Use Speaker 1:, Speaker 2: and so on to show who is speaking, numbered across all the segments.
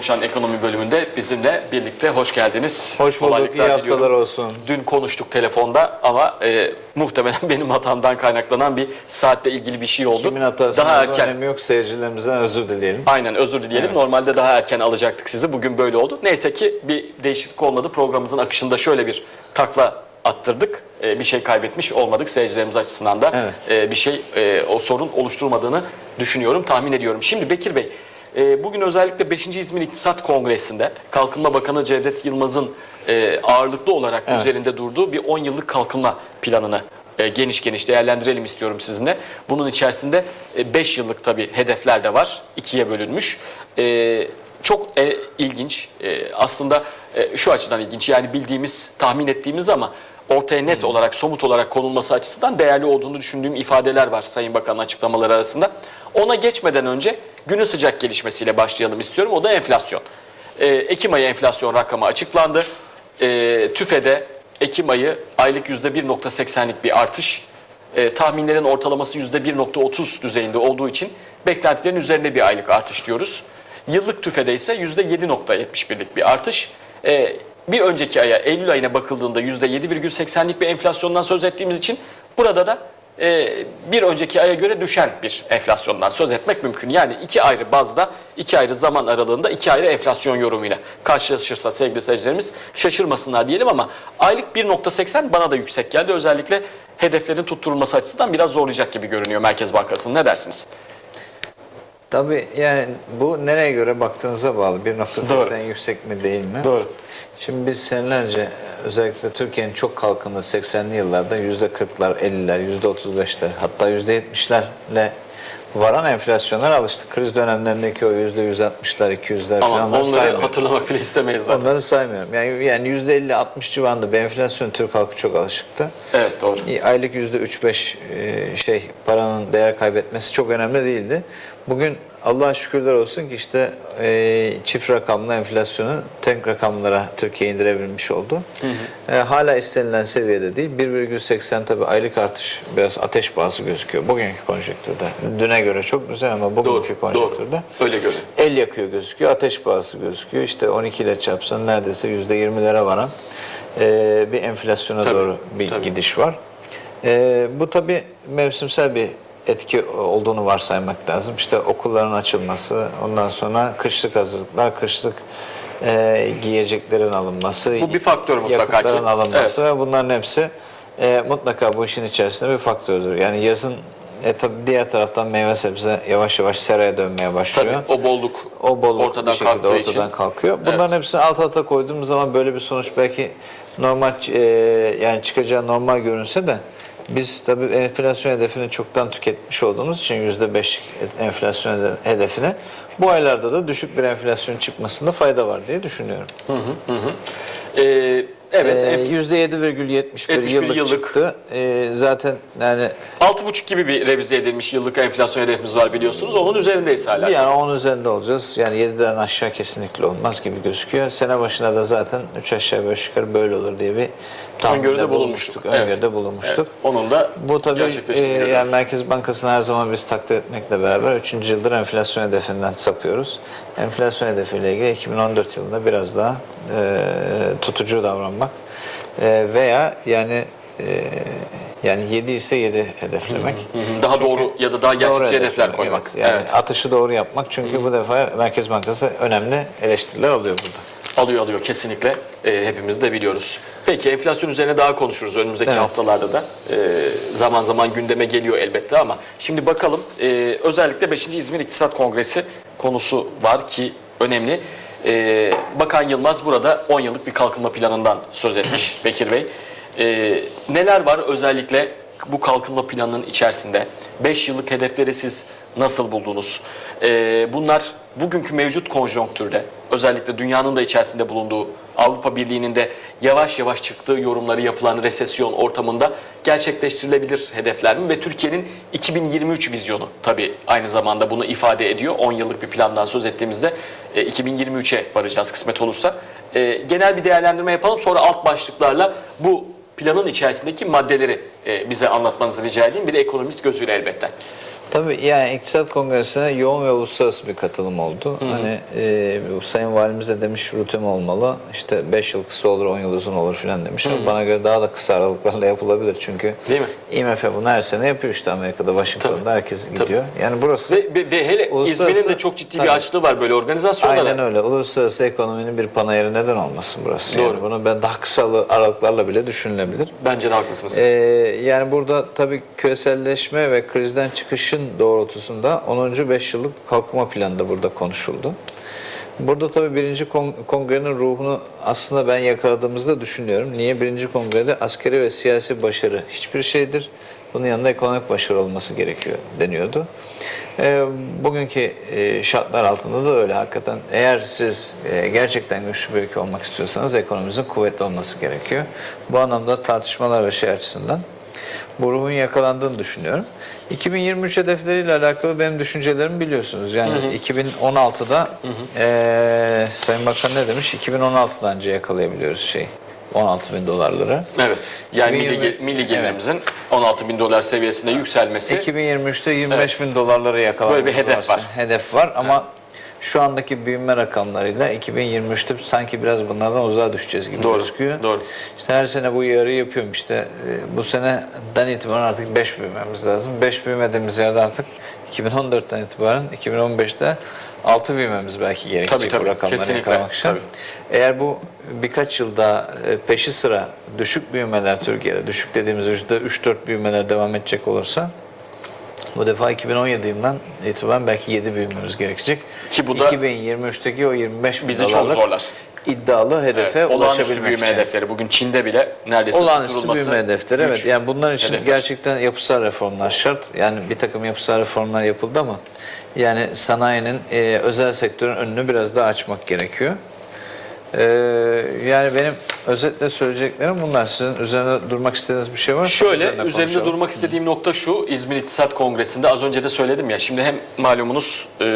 Speaker 1: konuşan ekonomi bölümünde bizimle birlikte hoş geldiniz.
Speaker 2: Hoş bulduk,
Speaker 1: Kolaylıklar
Speaker 2: iyi haftalar
Speaker 1: diliyorum.
Speaker 2: olsun.
Speaker 1: Dün konuştuk telefonda ama e, muhtemelen benim hatamdan kaynaklanan bir saatle ilgili bir şey oldu.
Speaker 2: Kimin hatası
Speaker 1: daha erken
Speaker 2: önemi yok seyircilerimizden özür dileyelim.
Speaker 1: Aynen özür dileyelim.
Speaker 2: Evet.
Speaker 1: Normalde daha erken alacaktık sizi. Bugün böyle oldu. Neyse ki bir değişiklik olmadı. Programımızın akışında şöyle bir takla attırdık. Ee, bir şey kaybetmiş olmadık seyircilerimiz açısından da.
Speaker 2: Evet.
Speaker 1: e, bir şey e, o sorun oluşturmadığını düşünüyorum, tahmin ediyorum. Şimdi Bekir Bey, e, bugün özellikle 5. İzmir İktisat Kongresi'nde Kalkınma Bakanı Cevdet Yılmaz'ın e, ağırlıklı olarak
Speaker 2: Evet.
Speaker 1: üzerinde durduğu bir 10 yıllık kalkınma planını e, geniş geniş değerlendirelim istiyorum sizinle. Bunun içerisinde 5 yıllık tabii hedefler de var. ikiye bölünmüş. E, çok e, ilginç. E, aslında e, şu açıdan ilginç. Yani bildiğimiz, tahmin ettiğimiz ama ortaya net olarak, somut olarak konulması açısından değerli olduğunu düşündüğüm ifadeler var Sayın Bakan'ın açıklamaları arasında. Ona geçmeden önce günün sıcak gelişmesiyle başlayalım istiyorum. O da enflasyon. E, Ekim ayı enflasyon rakamı açıklandı. E, TÜFE'de Ekim ayı aylık %1.80'lik bir artış. E, tahminlerin ortalaması %1.30 düzeyinde olduğu için beklentilerin üzerinde bir aylık artış diyoruz. Yıllık tüfede ise %7.71'lik bir artış. E, bir önceki aya Eylül ayına bakıldığında %7,80'lik bir enflasyondan söz ettiğimiz için burada da e, bir önceki aya göre düşen bir enflasyondan söz etmek mümkün. Yani iki ayrı bazda, iki ayrı zaman aralığında iki ayrı enflasyon yorumuyla karşılaşırsa sevgili seyircilerimiz şaşırmasınlar diyelim ama aylık 1.80 bana da yüksek geldi. Özellikle hedeflerin tutturulması açısından biraz zorlayacak gibi görünüyor Merkez Bankası'nın. Ne dersiniz?
Speaker 2: Tabii yani bu nereye göre baktığınıza bağlı.
Speaker 1: Doğru.
Speaker 2: 1.80 yüksek mi değil mi?
Speaker 1: Doğru.
Speaker 2: Şimdi biz senelerce özellikle Türkiye'nin çok kalkındığı 80'li yıllarda %40'lar, 50'ler, %35'ler hatta %70'lerle varan enflasyonlara alıştık. Kriz dönemlerindeki o %160'lar, 200'ler
Speaker 1: Ama
Speaker 2: falan onları saymıyorum.
Speaker 1: hatırlamak bile istemeyiz zaten.
Speaker 2: Onları saymıyorum. Yani yani %50-60 civarında bir enflasyon Türk halkı çok alışıktı.
Speaker 1: Evet doğru.
Speaker 2: Aylık yüzde üç beş e, şey paranın değer kaybetmesi çok önemli değildi. Bugün Allah'a şükürler olsun ki işte e, çift rakamlı enflasyonu tek rakamlara Türkiye indirebilmiş oldu. E, hala istenilen seviyede değil. 1,80 tabii aylık artış biraz ateş pahası gözüküyor bugünkü konjektürde. Düne göre çok güzel ama bugünkü
Speaker 1: Doğru.
Speaker 2: konjektürde.
Speaker 1: Öyle görünüyor.
Speaker 2: El yakıyor gözüküyor, ateş pahası gözüküyor. İşte 12 ile çarpsan neredeyse yüzde 20'lere varan e, bir enflasyona
Speaker 1: Tabii,
Speaker 2: doğru bir
Speaker 1: tabii.
Speaker 2: gidiş var. E, bu tabii mevsimsel bir etki olduğunu varsaymak lazım. İşte okulların açılması, ondan sonra kışlık hazırlıklar, kışlık e, giyeceklerin alınması,
Speaker 1: Bu bir faktör mutlaka ki.
Speaker 2: yakıtların alınması ve bunların hepsi e, mutlaka bu işin içerisinde bir faktördür. Yani yazın e, tabii diğer taraftan meyve sebze yavaş yavaş seraya dönmeye başlıyor.
Speaker 1: Tabii o bolluk,
Speaker 2: O bolluk
Speaker 1: ortadan
Speaker 2: bir şekilde ortadan
Speaker 1: için.
Speaker 2: kalkıyor. Bunların hepsini alt alta koyduğumuz zaman böyle bir sonuç belki normal e, yani çıkacağı normal görünse de biz tabii enflasyon hedefini çoktan tüketmiş olduğumuz için yüzde beşlik enflasyon hede- hedefine bu aylarda da düşük bir enflasyon çıkmasında fayda var diye düşünüyorum.
Speaker 1: Ee, evet,
Speaker 2: Ee,
Speaker 1: enf-
Speaker 2: %7,71
Speaker 1: 71
Speaker 2: yıllık,
Speaker 1: yıllık.
Speaker 2: çıktı. Ee, zaten yani
Speaker 1: 6,5 gibi bir revize edilmiş yıllık enflasyon hedefimiz var biliyorsunuz. Onun üzerindeyiz hala.
Speaker 2: Yani 10 üzerinde olacağız. Yani 7'den aşağı kesinlikle olmaz gibi gözüküyor. Sene başına da zaten 3 aşağı 5 yukarı böyle olur diye bir tahminde
Speaker 1: Öngörüde bulunmuştuk. Evet.
Speaker 2: Öngörüde bulunmuştuk.
Speaker 1: Evet, onun da
Speaker 2: Bu tabii e, yani Merkez Bankası'nı her zaman biz takdir etmekle beraber 3. yıldır enflasyon hedefinden sapıyoruz. Enflasyon hedefiyle ilgili 2014 yılında biraz daha e, tutucu davranmak e, veya yani e, yani 7 ise 7 hedeflemek.
Speaker 1: Daha doğru ya da daha gerçekçi hedefler koymak.
Speaker 2: Evet, yani
Speaker 1: evet.
Speaker 2: atışı doğru yapmak çünkü bu defa Merkez Bankası önemli eleştiriler alıyor burada.
Speaker 1: Alıyor alıyor kesinlikle. Ee, hepimiz de biliyoruz. Peki enflasyon üzerine daha konuşuruz önümüzdeki
Speaker 2: Evet.
Speaker 1: haftalarda da. Ee, zaman zaman gündeme geliyor elbette ama şimdi bakalım ee, özellikle 5. İzmir İktisat Kongresi konusu var ki önemli. Ee, Bakan Yılmaz burada 10 yıllık bir kalkınma planından söz etmiş Bekir Bey. Ee, neler var özellikle bu kalkınma planının içerisinde? 5 yıllık hedefleri siz nasıl buldunuz? Ee, bunlar bugünkü mevcut konjonktürde özellikle dünyanın da içerisinde bulunduğu Avrupa Birliği'nin de yavaş yavaş çıktığı yorumları yapılan resesyon ortamında gerçekleştirilebilir hedefler mi? Ve Türkiye'nin 2023 vizyonu tabii aynı zamanda bunu ifade ediyor. 10 yıllık bir plandan söz ettiğimizde e, 2023'e varacağız kısmet olursa. E, genel bir değerlendirme yapalım sonra alt başlıklarla bu planın içerisindeki maddeleri e, bize anlatmanızı rica edeyim. Bir de ekonomist gözüyle elbette.
Speaker 2: Tabii yani İktisat Kongresi'ne yoğun ve uluslararası bir katılım oldu. Hani e, Sayın Valimiz de demiş rutin olmalı. İşte 5 yıl kısa olur, 10 yıl uzun olur filan demiş. Ama Bana göre daha da kısa aralıklarla yapılabilir. Çünkü
Speaker 1: Değil mi?
Speaker 2: IMF bunu her sene yapıyor işte Amerika'da, Washington'da
Speaker 1: Tabii.
Speaker 2: herkes gidiyor. Yani burası
Speaker 1: Ve, ve, ve hele İzmir'in de çok ciddi bir
Speaker 2: Tabii.
Speaker 1: açlığı var böyle organizasyonlara.
Speaker 2: Aynen öyle. Uluslararası ekonominin bir panayırı neden olmasın burası?
Speaker 1: Doğru.
Speaker 2: Yani bunu ben daha kısa aralıklarla bile düşünülebilir.
Speaker 1: Bence de haklısınız.
Speaker 2: Ee, yani burada tabii küreselleşme ve krizden çıkışın doğrultusunda 10. 5 yıllık kalkınma planı da burada konuşuldu. Burada tabii birinci kon- kongrenin ruhunu aslında ben yakaladığımızda düşünüyorum. Niye birinci kongrede askeri ve siyasi başarı hiçbir şeydir. Bunun yanında ekonomik başarı olması gerekiyor deniyordu. Ee, bugünkü e, şartlar altında da öyle hakikaten. Eğer siz e, gerçekten güçlü bir ülke olmak istiyorsanız ekonomimizin kuvvetli olması gerekiyor. Bu anlamda tartışmalar ve şey açısından bu ruhun yakalandığını düşünüyorum. 2023 hedefleriyle alakalı benim düşüncelerimi biliyorsunuz. Yani 2016'da eee Sayın Bakan ne demiş? 2016'dan önce yakalayabiliyoruz şey 16 bin dolarları.
Speaker 1: evet. Yani
Speaker 2: 2020
Speaker 1: milli, ge- milli gelirimizin 16 bin dolar seviyesinde yükselmesi
Speaker 2: 2023'te 25 bin dolarları yakalamamız
Speaker 1: Böyle bir hedef
Speaker 2: varsa-
Speaker 1: var.
Speaker 2: Hedef var ama şu andaki büyüme rakamlarıyla 2023'te sanki biraz bunlardan uzağa düşeceğiz gibi
Speaker 1: Doğru,
Speaker 2: gözüküyor.
Speaker 1: doğru.
Speaker 2: İşte her sene bu uyarı yapıyorum işte e, bu seneden itibaren artık 5 büyümemiz lazım. 5 büyümediğimiz yerde artık 2014'ten itibaren 2015'te 6 büyümemiz belki gerekecek
Speaker 1: Tabii, tabii.
Speaker 2: bu rakamları
Speaker 1: Kesinlikle,
Speaker 2: yakalamak için.
Speaker 1: tabii.
Speaker 2: Eğer bu birkaç yılda e, peşi sıra düşük büyümeler Türkiye'de, düşük dediğimiz yüzde 3-4 büyümeler devam edecek olursa bu defa 2017 yılından itibaren belki 7 büyümemiz gerekecek.
Speaker 1: Ki bu da
Speaker 2: 2023'teki o 25 bin
Speaker 1: bizi çok zorlar.
Speaker 2: iddialı hedefe
Speaker 1: Evet, olağanüstü büyüme
Speaker 2: için.
Speaker 1: hedefleri. Bugün Çin'de bile neredeyse
Speaker 2: Olağanüstü büyüme hedefleri evet. Yani bunlar için
Speaker 1: hedefler.
Speaker 2: gerçekten yapısal reformlar şart. Yani bir takım yapısal reformlar yapıldı ama yani sanayinin e, özel sektörün önünü biraz daha açmak gerekiyor. E, yani benim özetle söyleyeceklerim bunlar. Sizin üzerine durmak istediğiniz bir şey var mı?
Speaker 1: Şöyle
Speaker 2: Üzerine
Speaker 1: üzerinde durmak istediğim nokta şu İzmir İktisat Kongresi'nde az önce de söyledim ya şimdi hem malumunuz e,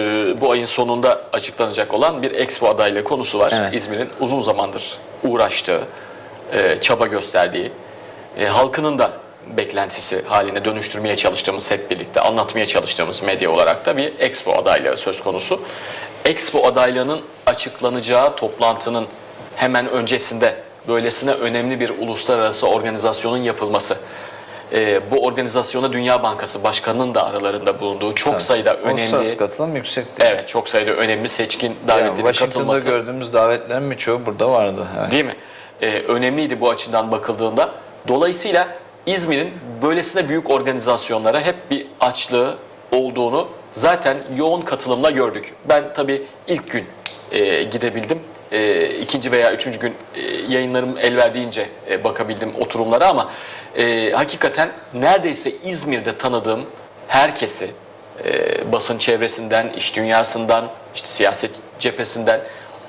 Speaker 1: bu ayın sonunda açıklanacak olan bir Expo adaylığı konusu var.
Speaker 2: Evet.
Speaker 1: İzmir'in uzun zamandır uğraştığı, e, çaba gösterdiği, e, halkının da beklentisi haline dönüştürmeye çalıştığımız hep birlikte anlatmaya çalıştığımız medya olarak da bir Expo adaylığı söz konusu. Expo adaylığının açıklanacağı toplantının hemen öncesinde böylesine önemli bir uluslararası organizasyonun yapılması. e, bu organizasyona Dünya Bankası Başkanı'nın da aralarında bulunduğu çok sayıda
Speaker 2: Uluslararası
Speaker 1: önemli
Speaker 2: katılım yüksekti.
Speaker 1: evet çok sayıda önemli seçkin
Speaker 2: Yani
Speaker 1: davetlerin
Speaker 2: Washington'da
Speaker 1: katılması.
Speaker 2: gördüğümüz davetlerin birçoğu burada vardı. Evet.
Speaker 1: Değil mi? Ee, önemliydi bu açıdan bakıldığında. Dolayısıyla İzmir'in böylesine büyük organizasyonlara hep bir açlığı olduğunu zaten yoğun katılımla gördük. Ben tabii ilk gün e, gidebildim. E, ikinci veya üçüncü gün e, yayınlarım el verdiğince e, bakabildim oturumlara ama e, hakikaten neredeyse İzmir'de tanıdığım herkesi e, basın çevresinden, iş dünyasından, işte siyaset cephesinden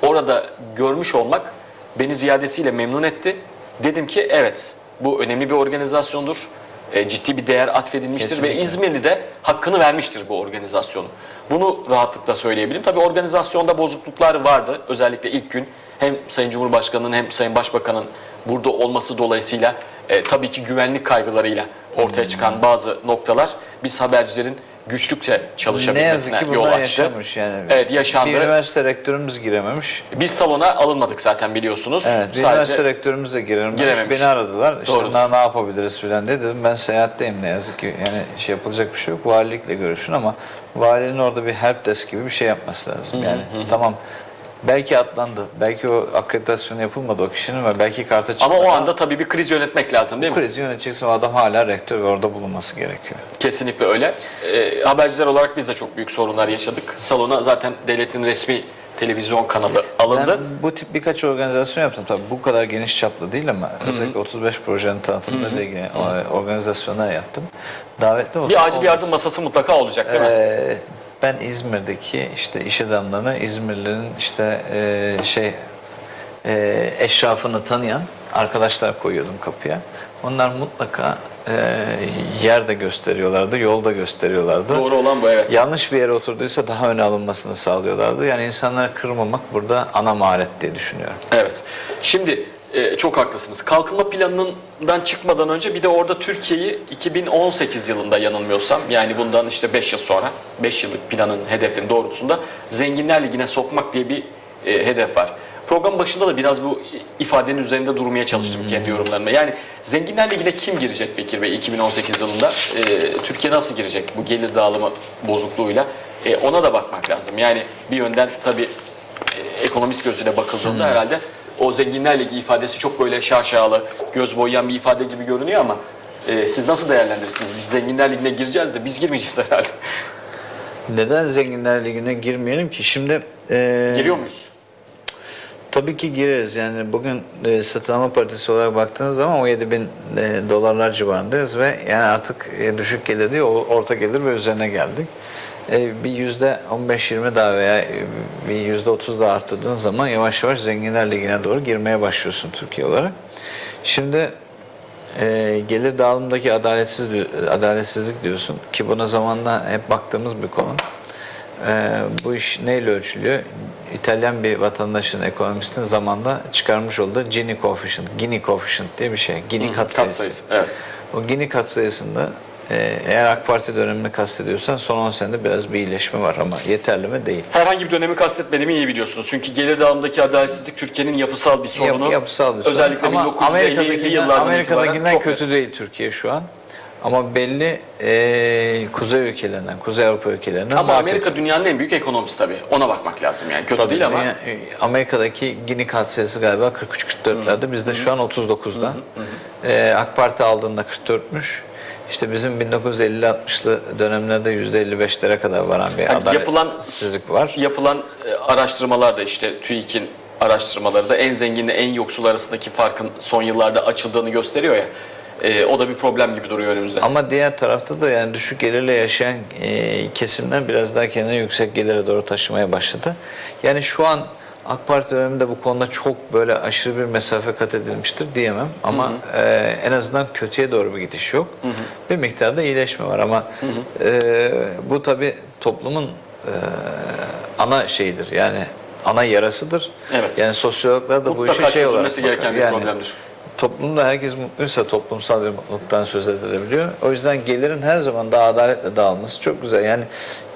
Speaker 1: orada görmüş olmak beni ziyadesiyle memnun etti. Dedim ki evet bu önemli bir organizasyondur. E, ciddi bir değer atfedilmiştir
Speaker 2: Kesinlikle.
Speaker 1: ve İzmirli de hakkını vermiştir bu organizasyonu. Bunu rahatlıkla söyleyebilirim. Tabii organizasyonda bozukluklar vardı. Özellikle ilk gün hem Sayın Cumhurbaşkanı'nın hem Sayın Başbakan'ın burada olması dolayısıyla e, tabii ki güvenlik kaygılarıyla ortaya çıkan bazı noktalar biz habercilerin güçlükçe
Speaker 2: Ne
Speaker 1: çalışabilmesine
Speaker 2: yazık ki
Speaker 1: yol açtı.
Speaker 2: yaşanmış yani.
Speaker 1: Evet yaşandı.
Speaker 2: Bir üniversite rektörümüz girememiş.
Speaker 1: Biz salona alınmadık zaten biliyorsunuz.
Speaker 2: Evet, bir üniversite rektörümüz de girememiş.
Speaker 1: Girememiş.
Speaker 2: Beni aradılar. İşte
Speaker 1: Doğrudur.
Speaker 2: "Na- ne yapabiliriz filan diye dedim. Ben seyahatteyim ne yazık ki. Yani şey yapılacak bir şey yok. Valilikle görüşün ama valinin orada bir help desk gibi bir şey yapması lazım. Yani tamam belki atlandı. Belki o akreditasyon yapılmadı o kişinin ve belki karta çıkmadı.
Speaker 1: Ama o anda tabii bir kriz yönetmek lazım değil mi?
Speaker 2: krizi yönetecekse o adam hala rektör ve orada bulunması gerekiyor.
Speaker 1: Kesinlikle öyle. Ee, haberciler olarak biz de çok büyük sorunlar yaşadık. Salona zaten devletin resmi televizyon kanalı alındı.
Speaker 2: Ben bu tip birkaç organizasyon yaptım. Tabii bu kadar geniş çaplı değil ama özellikle 35 projenin tanıtımıyla ilgili o- organizasyonlar yaptım. Davetli olsun.
Speaker 1: bir acil
Speaker 2: olmasın.
Speaker 1: yardım masası mutlaka olacak değil mi?
Speaker 2: Ben İzmir'deki işte iş adamlarına İzmirlilerin işte e, şey e, eşrafını tanıyan arkadaşlar koyuyordum kapıya. Onlar mutlaka e, yer de gösteriyorlardı, yol da gösteriyorlardı.
Speaker 1: Doğru olan bu evet.
Speaker 2: Yanlış bir yere oturduysa daha öne alınmasını sağlıyorlardı. Yani insanları kırmamak burada ana maharet diye düşünüyorum.
Speaker 1: Evet. Şimdi e, çok haklısınız. Kalkınma planından çıkmadan önce bir de orada Türkiye'yi 2018 yılında yanılmıyorsam yani bundan işte 5 yıl sonra 5 yıllık planın hedefin doğrultusunda Zenginler Ligi'ne sokmak diye bir e, hedef var. Program başında da biraz bu ifadenin üzerinde durmaya çalıştım kendi yorumlarımda. Yani Zenginler Ligi'ne kim girecek Bekir Bey 2018 yılında? E, Türkiye nasıl girecek bu gelir dağılımı bozukluğuyla? E, ona da bakmak lazım. Yani bir yönden tabii e, ekonomist gözüyle bakıldığında herhalde o Zenginler Ligi ifadesi çok böyle şaşalı, göz boyayan bir ifade gibi görünüyor ama e, siz nasıl değerlendirirsiniz? Biz Zenginler Ligi'ne gireceğiz de biz girmeyeceğiz herhalde.
Speaker 2: Neden Zenginler Ligi'ne girmeyelim ki? Şimdi e,
Speaker 1: Giriyor muyuz?
Speaker 2: Tabii ki gireriz. Yani bugün e, satın alma paritesi olarak baktığınız zaman 17 bin e, dolarlar civarındayız ve yani artık e, düşük gelir değil, o- orta gelir ve üzerine geldik. E, bir yüzde 15-20 daha veya e, bir yüzde 30 daha arttırdığın zaman yavaş yavaş zenginler ligine doğru girmeye başlıyorsun Türkiye olarak. Şimdi e, gelir dağılımındaki adaletsiz adaletsizlik diyorsun ki buna zamanla hep baktığımız bir konu. E, bu iş neyle ölçülüyor? İtalyan bir vatandaşın, ekonomistin zamanda çıkarmış olduğu Gini coefficient, Gini coefficient diye bir şey. Gini katsayısı.
Speaker 1: Katsayısı. Evet.
Speaker 2: O Gini katsayısında e, eğer AK Parti dönemini kastediyorsan son 10 senede biraz bir iyileşme var ama yeterli mi? Değil.
Speaker 1: Herhangi bir dönemi kastetmediğimi iyi biliyorsunuz. Çünkü gelir dağılımındaki adaletsizlik Türkiye'nin yapısal bir sorunu.
Speaker 2: Yap- yapısal bir sorun.
Speaker 1: Özellikle
Speaker 2: Ama
Speaker 1: 1950'li
Speaker 2: Amerika'dakinden,
Speaker 1: yıllardan
Speaker 2: Amerika'dakinden
Speaker 1: çok
Speaker 2: kötü değil Türkiye şu an. Ama belli e, kuzey ülkelerinden, Kuzey Avrupa ülkelerinden
Speaker 1: Ama Amerika
Speaker 2: kötü.
Speaker 1: dünyanın en büyük ekonomisi tabii. Ona bakmak lazım yani. Kötü
Speaker 2: Tabii
Speaker 1: değil ama.
Speaker 2: dünya- e, Amerika'daki Gini katsayısı galiba 43-44'lerde. Bizde şu an 39'da. E, AK Parti aldığında 44'müş. İşte bizim 1950-60'lı dönemlerde %55'lere kadar varan bir
Speaker 1: Yani yapılan-
Speaker 2: adaletsizlik var.
Speaker 1: Yapılan e, araştırmalar da işte TÜİK'in araştırmaları da en zenginle en yoksul arasındaki farkın son yıllarda açıldığını gösteriyor ya. E, o da bir problem gibi duruyor önümüzde.
Speaker 2: Ama diğer tarafta da yani düşük gelirle yaşayan e, kesimler biraz daha kendini yüksek gelire doğru taşımaya başladı. Yani şu an AK Parti döneminde bu konuda çok böyle aşırı bir mesafe kat edilmiştir diyemem. Ama e, en azından kötüye doğru bir gidiş yok. Bir miktarda iyileşme var ama e, bu tabi toplumun e, ana şeyidir yani ana yarasıdır.
Speaker 1: Evet.
Speaker 2: Yani sosyologlar da bu
Speaker 1: Mutlaka
Speaker 2: işe şey olarak
Speaker 1: gereken bir problemdir.
Speaker 2: Toplumda herkes mutluysa toplumsal bir mutluluktan söz edilebiliyor. O yüzden gelirin her zaman daha adaletle dağılması çok güzel. Yani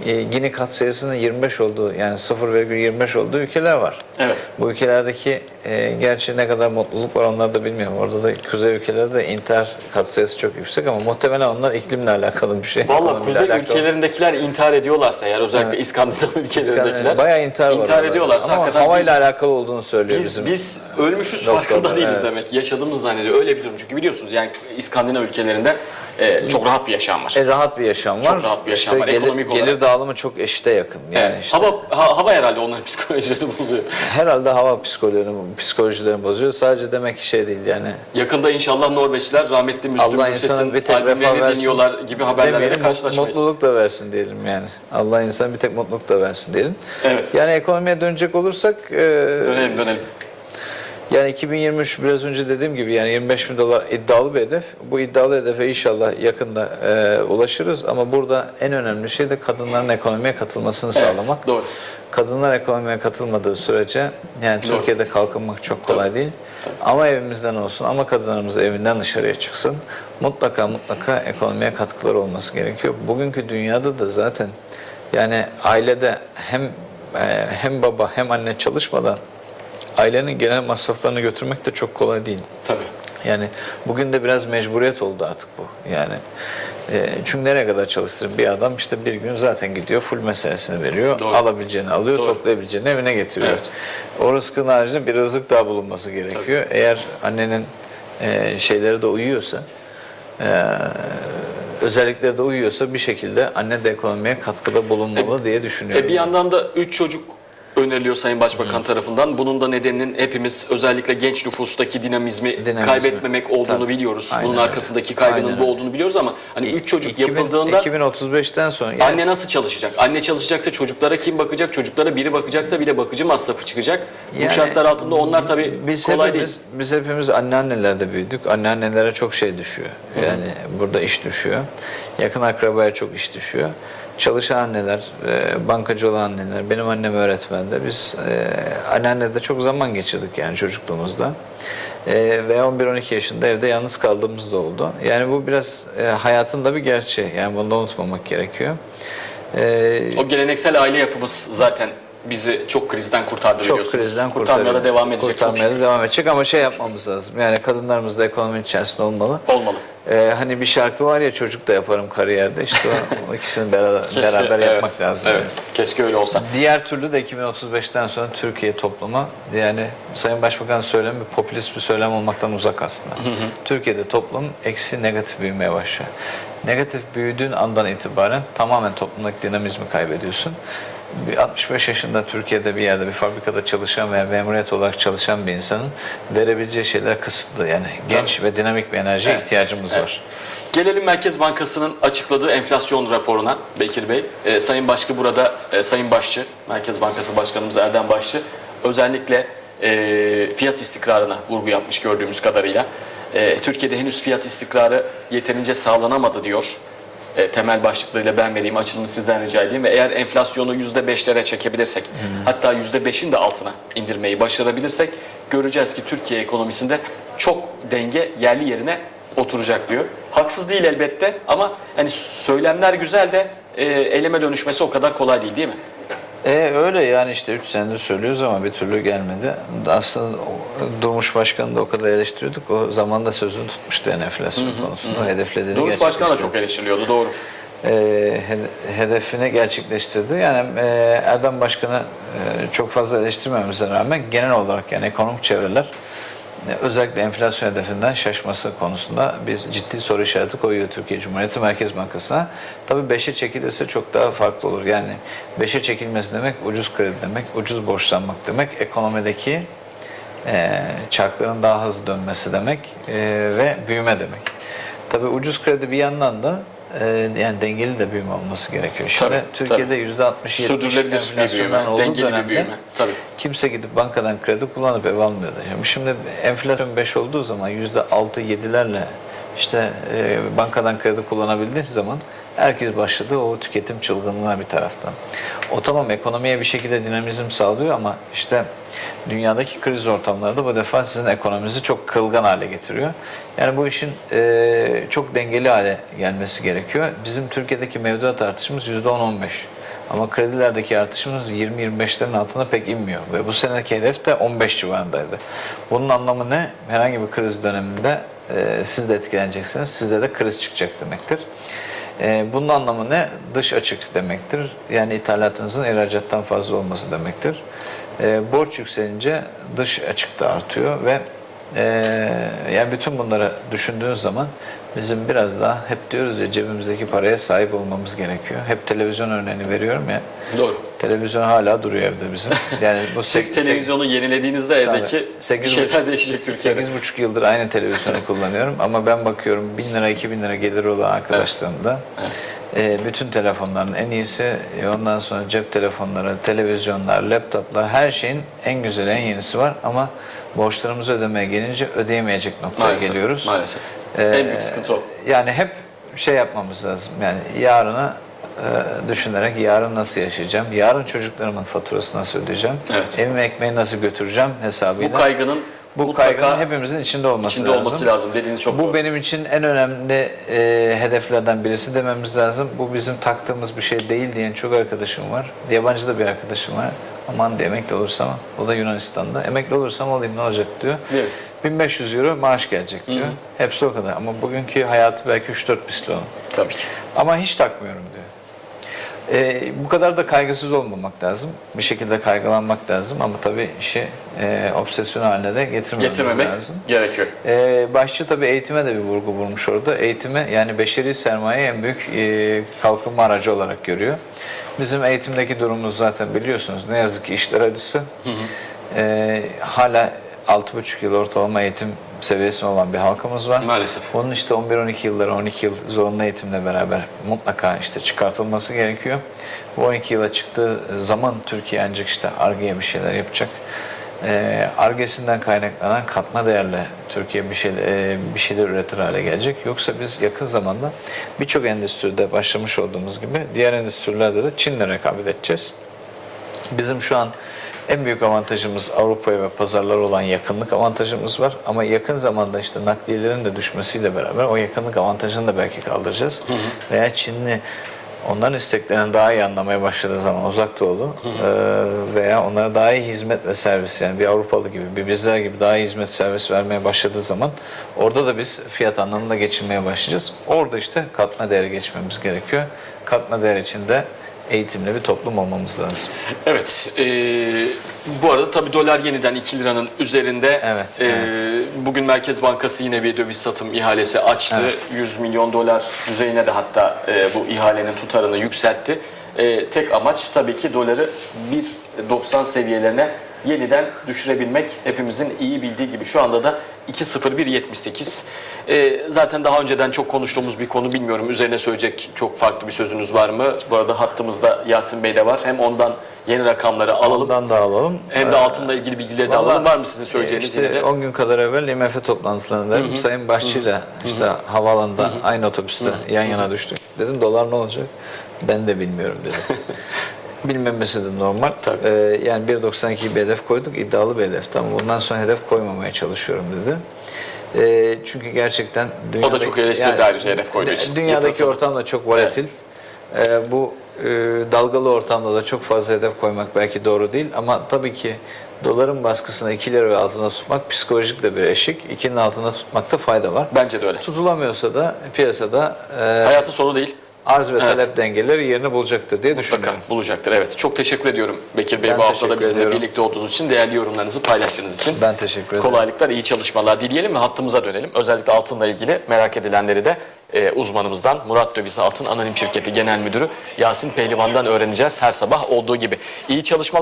Speaker 2: e, Gini katsayısının 25 olduğu yani 0,25 olduğu ülkeler var.
Speaker 1: Evet.
Speaker 2: Bu ülkelerdeki e, gerçi ne kadar mutluluk var onları da bilmiyorum. Orada da kuzey ülkelerde de intihar katsayısı çok yüksek ama muhtemelen onlar iklimle alakalı bir şey.
Speaker 1: Valla kuzey ülkelerindekiler intihar ediyorlarsa eğer özellikle
Speaker 2: Evet.
Speaker 1: İskandinav ülkelerindekiler
Speaker 2: bayağı intihar, var
Speaker 1: intihar
Speaker 2: orada.
Speaker 1: ediyorlarsa
Speaker 2: ama havayla alakalı olduğunu söylüyor
Speaker 1: Biz,
Speaker 2: bizim.
Speaker 1: biz ölmüşüz
Speaker 2: Doktorlar,
Speaker 1: farkında değiliz
Speaker 2: evet.
Speaker 1: demek. Yaşadığımız zannediyor. Öyle bir durum. Çünkü biliyorsunuz yani İskandinav ülkelerinde e, çok rahat bir yaşam var.
Speaker 2: E, rahat bir yaşam var.
Speaker 1: Çok rahat bir yaşam
Speaker 2: İşte
Speaker 1: var,
Speaker 2: Gelir,
Speaker 1: ekonomik
Speaker 2: gelir
Speaker 1: olarak.
Speaker 2: Dağılımı çok eşite yakın. Yani
Speaker 1: Evet.
Speaker 2: işte
Speaker 1: hava, ha- hava herhalde onların psikolojilerini bozuyor.
Speaker 2: herhalde hava psikolojilerini, psikolojilerini bozuyor. Sadece demek ki şey değil yani.
Speaker 1: Yakında inşallah Norveçliler rahmetli Müslüm Gürses'in albümlerini
Speaker 2: versin.
Speaker 1: dinliyorlar gibi haberlerle karşılaşmayız.
Speaker 2: mutluluk da versin diyelim yani. Allah insan bir tek mutluluk da versin diyelim.
Speaker 1: Evet.
Speaker 2: Yani ekonomiye dönecek olursak e,
Speaker 1: Dönelim dönelim.
Speaker 2: Yani 2023 biraz önce dediğim gibi yani 25 bin dolar iddialı bir hedef. Bu iddialı hedefe inşallah yakında e, ulaşırız ama burada en önemli şey de kadınların ekonomiye katılmasını
Speaker 1: Evet,
Speaker 2: sağlamak.
Speaker 1: doğru.
Speaker 2: Kadınlar ekonomiye katılmadığı sürece yani
Speaker 1: Doğru.
Speaker 2: Türkiye'de kalkınmak çok kolay
Speaker 1: Tabii.
Speaker 2: değil. Ama evimizden olsun ama kadınlarımız evinden dışarıya çıksın. Mutlaka mutlaka ekonomiye katkıları olması gerekiyor. Bugünkü dünyada da zaten yani ailede hem e, hem baba hem anne çalışmadan ailenin genel masraflarını götürmek de çok kolay değil.
Speaker 1: Tabii.
Speaker 2: Yani bugün de biraz mecburiyet oldu artık bu. Yani e, çünkü nereye kadar çalıştırır bir adam işte bir gün zaten gidiyor full meselesini veriyor.
Speaker 1: Doğru.
Speaker 2: Alabileceğini alıyor,
Speaker 1: Doğru.
Speaker 2: toplayabileceğini evine getiriyor.
Speaker 1: Evet.
Speaker 2: O rızkın haricinde bir rızık daha bulunması gerekiyor. Eğer annenin e, şeyleri de uyuyorsa e, özellikleri de uyuyorsa bir şekilde anne de ekonomiye katkıda bulunmalı diye düşünüyorum.
Speaker 1: E bir yandan da 3 çocuk öneriliyor Sayın Başbakan tarafından. Bunun da nedeninin hepimiz özellikle genç nüfustaki dinamizmi,
Speaker 2: Dinamizmi.
Speaker 1: kaybetmemek olduğunu
Speaker 2: Tabii.
Speaker 1: biliyoruz.
Speaker 2: Aynen
Speaker 1: Bunun
Speaker 2: öyle.
Speaker 1: arkasındaki kaygının
Speaker 2: Aynen
Speaker 1: bu
Speaker 2: öyle.
Speaker 1: olduğunu biliyoruz ama hani 3 çocuk
Speaker 2: 2000
Speaker 1: yapıldığında
Speaker 2: 2035'ten sonra yani
Speaker 1: anne nasıl çalışacak? Anne çalışacaksa çocuklara kim bakacak? Çocuklara biri bakacaksa bir de bakıcı masrafı çıkacak. Bu
Speaker 2: Yani
Speaker 1: şartlar altında onlar tabii
Speaker 2: Biz
Speaker 1: kolay
Speaker 2: hepimiz,
Speaker 1: değil.
Speaker 2: biz hepimiz anneannelerde büyüdük. Anneannelere çok şey düşüyor. Yani burada iş düşüyor. Yakın akrabaya çok iş düşüyor. Çalışan anneler, e, bankacı olan anneler, benim annem öğretmendi. Biz e, anneannede çok zaman geçirdik yani çocukluğumuzda. E, ve 11-12 yaşında evde yalnız kaldığımız da oldu. Yani bu biraz e, hayatın da bir gerçeği. Yani bunu da unutmamak gerekiyor. E,
Speaker 1: O geleneksel aile yapımız zaten bizi çok krizden kurtardı
Speaker 2: çok
Speaker 1: biliyorsunuz.
Speaker 2: krizden
Speaker 1: Kurtarmaya da devam edecek.
Speaker 2: Kurtarmaya da devam edecek ama şey yapmamız lazım. Yani kadınlarımız da ekonominin içerisinde olmalı.
Speaker 1: Olmalı.
Speaker 2: Ee, hani bir şarkı var ya çocuk da yaparım kariyerde işte o, o ikisini beraber,
Speaker 1: Keşke-
Speaker 2: beraber yapmak
Speaker 1: evet,
Speaker 2: lazım.
Speaker 1: Evet.
Speaker 2: yani.
Speaker 1: Keşke öyle olsa.
Speaker 2: Diğer türlü de 2035'ten sonra Türkiye toplumu yani Sayın Başbakan söylemi popülist bir söylem olmaktan uzak aslında. Türkiye'de toplum eksi negatif büyümeye başlıyor. Negatif büyüdüğün andan itibaren tamamen toplumdaki dinamizmi kaybediyorsun. Bir 65 yaşında Türkiye'de bir yerde bir fabrikada çalışan veya memuriyet olarak çalışan bir insanın verebileceği şeyler kısıtlı. Yani genç ve dinamik bir enerjiye
Speaker 1: Evet.
Speaker 2: ihtiyacımız
Speaker 1: Evet.
Speaker 2: var.
Speaker 1: Gelelim Merkez Bankası'nın açıkladığı enflasyon raporuna Bekir Bey. Ee, Sayın Başkı burada, e, Sayın Başçı, Merkez Bankası Başkanımız Erdem Başçı özellikle e, fiyat istikrarına vurgu yapmış gördüğümüz kadarıyla. E, Türkiye'de henüz fiyat istikrarı yeterince sağlanamadı diyor. E, temel başlıklarıyla ben vereyim, açılımı sizden rica edeyim. Ve eğer enflasyonu %5'lere çekebilirsek, hatta %5'in de altına indirmeyi başarabilirsek göreceğiz ki Türkiye ekonomisinde çok denge yerli yerine oturacak diyor. Haksız değil elbette ama hani söylemler güzel de e, eyleme dönüşmesi o kadar kolay değil değil mi?
Speaker 2: E öyle yani işte 3 senedir söylüyoruz ama bir türlü gelmedi. Aslında Durmuş Başkanı da o kadar eleştiriyorduk. O zaman da sözünü tutmuştu enflasyon konusunda. Hedeflediğini
Speaker 1: Durmuş Başkan da çok eleştiriliyordu doğru.
Speaker 2: e, he- hedefini gerçekleştirdi. Yani e, Erdem Başkan'ı e, çok fazla eleştirmemize rağmen genel olarak yani ekonomik çevreler özellikle enflasyon hedefinden şaşması konusunda biz ciddi soru işareti koyuyor Türkiye Cumhuriyeti Merkez Bankası'na. Tabii 5'e çekilirse çok daha farklı olur. Yani 5'e çekilmesi demek ucuz kredi demek, ucuz borçlanmak demek, ekonomideki e, çarkların daha hızlı dönmesi demek e, ve büyüme demek. Tabii ucuz kredi bir yandan da e, yani dengeli de büyüme olması gerekiyor. Şimdi
Speaker 1: Tabii,
Speaker 2: Türkiye'de yüzde 60-70
Speaker 1: Sürdürülebilir bir
Speaker 2: enflasyondan olduğu
Speaker 1: dengeli
Speaker 2: dönemde
Speaker 1: büyüme. Tabii.
Speaker 2: kimse gidip bankadan kredi kullanıp ev almıyordu. Yani şimdi enflasyon 5 olduğu zaman yüzde 6-7'lerle işte e, bankadan kredi kullanabildiği zaman herkes başladı o tüketim çılgınlığına bir taraftan. O tamam ekonomiye bir şekilde dinamizm sağlıyor ama işte dünyadaki kriz ortamlarda bu defa sizin ekonominizi çok kılgan hale getiriyor. Yani bu işin e, çok dengeli hale gelmesi gerekiyor. Bizim Türkiye'deki mevduat artışımız %10-15. Ama kredilerdeki artışımız 20-25'lerin altına pek inmiyor. Ve bu seneki hedef de 15 civarındaydı. Bunun anlamı ne? Herhangi bir kriz döneminde e, siz de etkileneceksiniz. Sizde de kriz çıkacak demektir. E, bunun anlamı ne? Dış açık demektir. Yani ithalatınızın ihracattan fazla olması demektir. E, borç yükselince dış açık da artıyor ve e, yani bütün bunları düşündüğünüz zaman bizim biraz daha hep diyoruz ya cebimizdeki paraya sahip olmamız gerekiyor. Hep televizyon örneğini veriyorum ya.
Speaker 1: Doğru.
Speaker 2: Televizyon hala duruyor evde bizim. Yani bu
Speaker 1: Siz televizyonu yenilediğinizde evdeki
Speaker 2: Sekiz
Speaker 1: şeyler
Speaker 2: buçuk-
Speaker 1: değişecek Türkiye'de.
Speaker 2: sekiz buçuk yıldır aynı televizyonu kullanıyorum ama ben bakıyorum 1000 lira 2000 lira geliri olan arkadaşlarımda e, bütün telefonların en iyisi e, ondan sonra cep telefonları, televizyonlar, laptoplar her şeyin en güzeli en yenisi var ama borçlarımızı ödemeye gelince ödeyemeyecek noktaya
Speaker 1: Maalesef,
Speaker 2: geliyoruz.
Speaker 1: maalesef.
Speaker 2: Ee,
Speaker 1: En büyük sıkıntı o.
Speaker 2: Yani hep şey yapmamız lazım. Yani yarını e, düşünerek yarın nasıl yaşayacağım? Yarın çocuklarımın faturasını nasıl ödeyeceğim?
Speaker 1: Evet.
Speaker 2: Evime ekmeği nasıl götüreceğim hesabıyla.
Speaker 1: Bu kaygının
Speaker 2: Bu kaygının hepimizin içinde olması
Speaker 1: içinde
Speaker 2: lazım.
Speaker 1: olması lazım dediğiniz çok
Speaker 2: Bu
Speaker 1: doğru.
Speaker 2: benim için en önemli e, hedeflerden birisi dememiz lazım. Bu bizim taktığımız bir şey değil diyen çok arkadaşım var. Yabancı da bir arkadaşım var. Aman diye emekli olursam, o da Yunanistan'da. Emekli olursam olayım ne olacak diyor.
Speaker 1: Evet.
Speaker 2: 1500 euro maaş gelecek diyor. Hepsi o kadar. Ama bugünkü hayatı belki 3-4 misli onun.
Speaker 1: Tabii ki.
Speaker 2: Ama hiç takmıyorum diyor. Ee, bu kadar da kaygısız olmamak lazım. Bir şekilde kaygılanmak lazım ama tabii işi e, obsesyon haline de getirmememiz
Speaker 1: Getirmemek
Speaker 2: lazım.
Speaker 1: gerekiyor.
Speaker 2: Ee, başçı tabii eğitime de bir vurgu vurmuş orada. Eğitime yani beşeri sermaye en büyük e, kalkınma aracı olarak görüyor. Bizim eğitimdeki durumumuz zaten biliyorsunuz. Ne yazık ki işler acısı. Ee, hala 6,5 yıl ortalama eğitim seviyesinde olan bir halkımız var.
Speaker 1: Maalesef.
Speaker 2: Onun işte 11-12 yılları 12 yıl zorunlu eğitimle beraber mutlaka işte çıkartılması gerekiyor. Bu 12 yıla çıktığı zaman Türkiye ancak işte ARGE'ye bir şeyler yapacak. Ee, ARGE'sinden kaynaklanan katma değerle Türkiye bir şey e, bir şeyler üretir hale gelecek. Yoksa biz yakın zamanda birçok endüstride başlamış olduğumuz gibi diğer endüstrilerde de Çin'le rekabet edeceğiz. Bizim şu an En büyük avantajımız Avrupa'ya ve pazarlara olan yakınlık avantajımız var. Ama yakın zamanda işte nakliyelerin de düşmesiyle beraber o yakınlık avantajını da belki kaldıracağız. Veya Çinli onların isteklerini daha iyi anlamaya başladığı zaman uzak doğulu e, veya onlara daha iyi hizmet ve servis yani bir Avrupalı gibi bir bizler gibi daha iyi hizmet servis vermeye başladığı zaman orada da biz fiyat anlamında geçinmeye başlayacağız. Orada işte katma değeri geçmemiz gerekiyor. Katma değer için de eğitimli bir toplum olmamız lazım.
Speaker 1: Evet. e, bu arada tabii dolar yeniden 2 liranın üzerinde.
Speaker 2: Evet,
Speaker 1: E,
Speaker 2: evet.
Speaker 1: Bugün Merkez Bankası yine bir döviz satım ihalesi açtı.
Speaker 2: Evet.
Speaker 1: 100 milyon dolar düzeyine de hatta e, bu ihalenin tutarını yükseltti. E, tek amaç tabii ki doları 1.90 seviyelerine yeniden düşürebilmek hepimizin iyi bildiği gibi. Şu anda da 2.0178. E, zaten daha önceden çok konuştuğumuz bir konu bilmiyorum. Üzerine söyleyecek çok farklı bir sözünüz var mı? Bu arada hattımızda Yasin Bey de var. Hem ondan yeni rakamları alalım.
Speaker 2: Ondan da alalım.
Speaker 1: Hem de
Speaker 2: Ee,
Speaker 1: altınla ilgili bilgileri de
Speaker 2: Vallahi,
Speaker 1: alalım. Var mı sizin söyleyeceğiniz
Speaker 2: işte
Speaker 1: yine de?
Speaker 2: 10 gün kadar evvel IMF toplantılarında Sayın Başçı'yla işte havaalanında aynı otobüste yan yana düştük. Dedim dolar ne olacak? Ben de bilmiyorum dedim. Bilmemesi de normal.
Speaker 1: Tabii.
Speaker 2: Ee, yani 1.92 bir hedef koyduk. iddialı bir hedef. Tamam bundan sonra hedef koymamaya çalışıyorum dedi. Ee, çünkü gerçekten dünyadaki,
Speaker 1: çok eleştirdi ayrıca hedef koyduğu için.
Speaker 2: Dünyadaki
Speaker 1: Yıpratıldı.
Speaker 2: ortam da çok volatil. Ee, bu e, dalgalı ortamda da çok fazla hedef koymak belki doğru değil ama tabii ki doların baskısını 2 lira ve altında tutmak psikolojik de bir eşik. 2'nin altında tutmakta fayda var.
Speaker 1: Bence de öyle.
Speaker 2: Tutulamıyorsa da piyasada e,
Speaker 1: Hayatın sonu değil.
Speaker 2: Arz ve
Speaker 1: Evet.
Speaker 2: talep dengeleri yerini bulacaktır diye
Speaker 1: Mutlaka
Speaker 2: düşünüyorum.
Speaker 1: bulacaktır. Evet. Çok teşekkür ediyorum Bekir Bey
Speaker 2: Ben
Speaker 1: bu hafta da bizimle
Speaker 2: ediyorum.
Speaker 1: birlikte olduğunuz için, değerli yorumlarınızı paylaştığınız için.
Speaker 2: Ben teşekkür ederim.
Speaker 1: Kolaylıklar, iyi çalışmalar dileyelim ve hattımıza dönelim. Özellikle altınla ilgili merak edilenleri de e, uzmanımızdan Murat Döviz Altın Anonim Şirketi Genel Müdürü Yasin Pehlivan'dan öğreneceğiz her sabah olduğu gibi. İyi çalışmalar.